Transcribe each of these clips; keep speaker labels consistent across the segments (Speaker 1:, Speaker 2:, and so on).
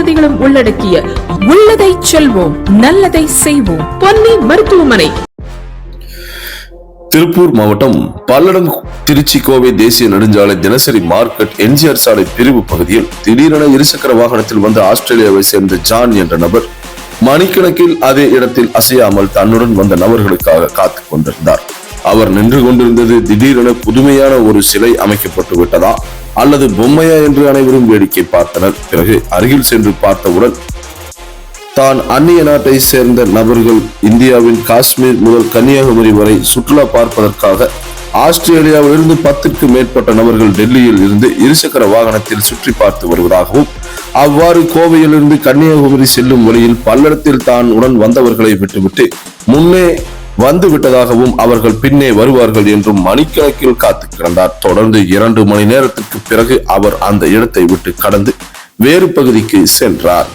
Speaker 1: வசதிகளும் உள்ளடக்கிய உள்ளதை செல்வோம் நல்லதை செய்வோம். பொன்னி மருத்துவமனை.
Speaker 2: திருப்பூர் மாவட்டம் பல்லடம் திருச்சி கோவை தேசிய நெடுஞ்சாலை தினசரி மார்க்கெட் எம்ஜிஆர் சாலை பிரிவு பகுதியில் திடீரென இருசக்கர வாகனத்தில் வந்த ஆஸ்திரேலியாவை சேர்ந்த ஜான் என்ற நபர் மணிக்கணக்கில் அதே இடத்தில் அசையாமல் தன்னுடன் வந்த நபர்களுக்காக காத்து கொண்டிருந்தார். அவர் நின்று கொண்டிருந்தது திடீரென புதுமையான ஒரு சிலை அமைக்கப்பட்டு விட்டதா? அல்லது பொம்மையா என்று அனைவரும் வேடிக்கை பார்த்தனர். பிறகு அருகில் சென்று பார்த்தவுடன் தான் அந்நிய நாட்டை சேர்ந்த நபர்கள் இந்தியாவின் காஷ்மீர் முதல் கன்னியாகுமரி வரை சுற்றுலா பார்ப்பதற்காக ஆஸ்திரேலியாவிலிருந்து பத்துக்கு மேற்பட்ட நபர்கள் டெல்லியில் இருந்து இருசக்கர வாகனத்தில் சுற்றி பார்த்து வருவதாகவும் அவ்வாறு கோவையிலிருந்து கன்னியாகுமரி செல்லும் வழியில் பல்லடத்தில் தான் உடன் வந்தவர்களை விட்டுவிட்டு முன்னே வந்து விட்டதாகவும் அவர்கள் பின்னே வருவார்கள் என்றும் மணிக்கணக்கில் காத்து கிடந்தார். தொடர்ந்து இரண்டு மணி நேரத்திற்கு பிறகு அவர் அந்த இடத்தை விட்டு கடந்து வேறு பகுதிக்கு சென்றார்.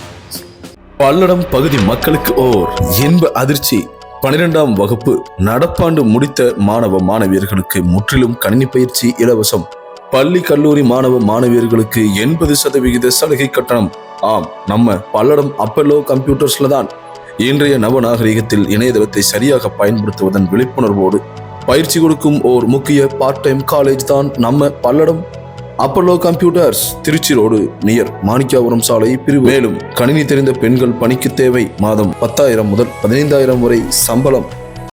Speaker 2: பல்லடம் பகுதி மக்களுக்கு ஓர் இன்ப அதிர்ச்சி. பனிரெண்டாம் வகுப்பு நடப்பாண்டு முடித்த மாணவ மாணவியர்களுக்கு முற்றிலும் கணினி பயிற்சி இலவசம். பள்ளி கல்லூரி மாணவ மாணவியர்களுக்கு எண்பது சதவிகித சலுகை கட்டணம். ஆம் நம்ம பல்லடம் அப்பல்லோ கம்ப்யூட்டர்ஸ்ல தான் இன்றைய நவநாகரிகத்தில் இணையதளத்தை சரியாக பயன்படுத்துவதன் விழிப்புணர்வோடு பயிற்சி கொடுக்கும் ஓர் முக்கிய பார்ட் டைம் காலேஜ் தான் நம்ம Palladam. Apollo computers Trichy road near Manikkapuram சாலை பிரிவு. மேலும் கணினி தெரிந்த பெண்கள் பணிக்கு தேவை. மாதம் பத்தாயிரம் முதல் பதினைந்தாயிரம் வரை சம்பளம்.